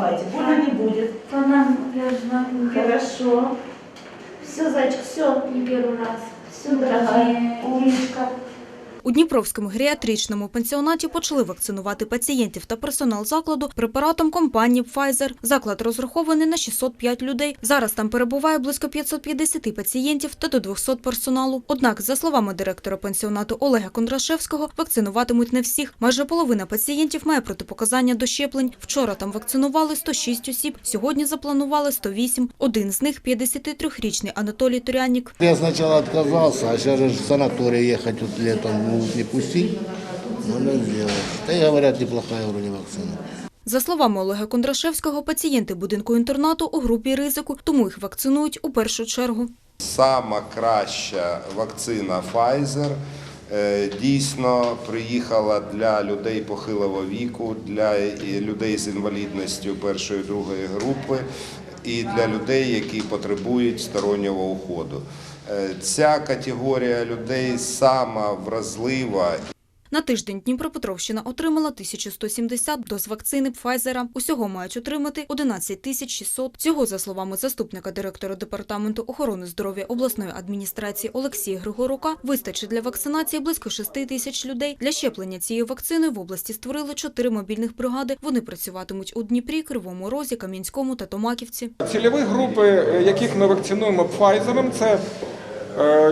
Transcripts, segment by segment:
переживайте, больно не будет. Она, я знаю, Хорошо. Все, зайчик, все. не первый раз. Все, дорогая. Умничка. Дніпровському геріатричному пансіонаті почали вакцинувати пацієнтів та персонал закладу препаратом компанії Pfizer. Заклад розрахований на 605 людей. Зараз там перебуває близько 550 пацієнтів та до 200 персоналу. Однак, за словами директора пансіонату Олега Кондрашевського, вакцинуватимуть не всіх. Майже половина пацієнтів має протипоказання до щеплень. Вчора там вакцинували 106 осіб, сьогодні запланували 108. Один з них – 53-річний Анатолій Турянік. Я сначала отказался, а же в санаторий ехать вот летом могут не пустить. Надо сделать. Да и говорят, неплохая вроде вакцина. За словами Олега Кондрашевського, пацієнти будинку-інтернату у групі ризику, тому їх вакцинують у першу чергу. Сама краща вакцина Pfizer е, дійсно приїхала для людей похилого віку, для е, людей з інвалідністю першої другої групи і для людей, які потребують стороннього уходу. Е, Ця категорія людей сама вразлива На тиждень Дніпропетровщина отримала 1170 доз вакцини Пфайзера. Усього мають отримати 11 тисяч 600. Цього, за словами заступника директора Департаменту охорони здоров'я обласної адміністрації Олексія Григорука, вистачить для вакцинації близько 6 тисяч людей. Для щеплення цією вакциною в області створили чотири мобільних бригади. Вони працюватимуть у Дніпрі, Кривому Розі, Кам'янському та Томаківці. Цільові групи, е, яких ми вакцинуємо Pfizer, це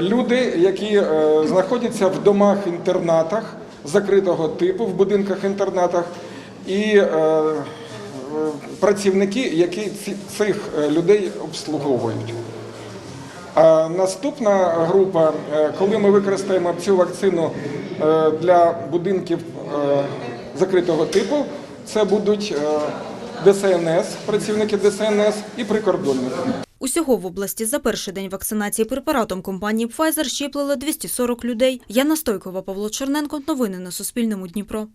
люди, які е, знаходяться в домах-інтернатах закритого типу, в будинках-інтернатах, і е, е, працівники, які цих е, людей обслуговують. А наступна група, е, коли ми використаємо цю вакцину е, для будинків е, закритого типу, це будуть е, ДСНС, працівники ДСНС і прикордонники. Усього в області за перший день вакцинації препаратом компанії Pfizer щеплили 240 людей. Яна Стойкова, Павло Черненко. Новини на Суспільному. Дніпро.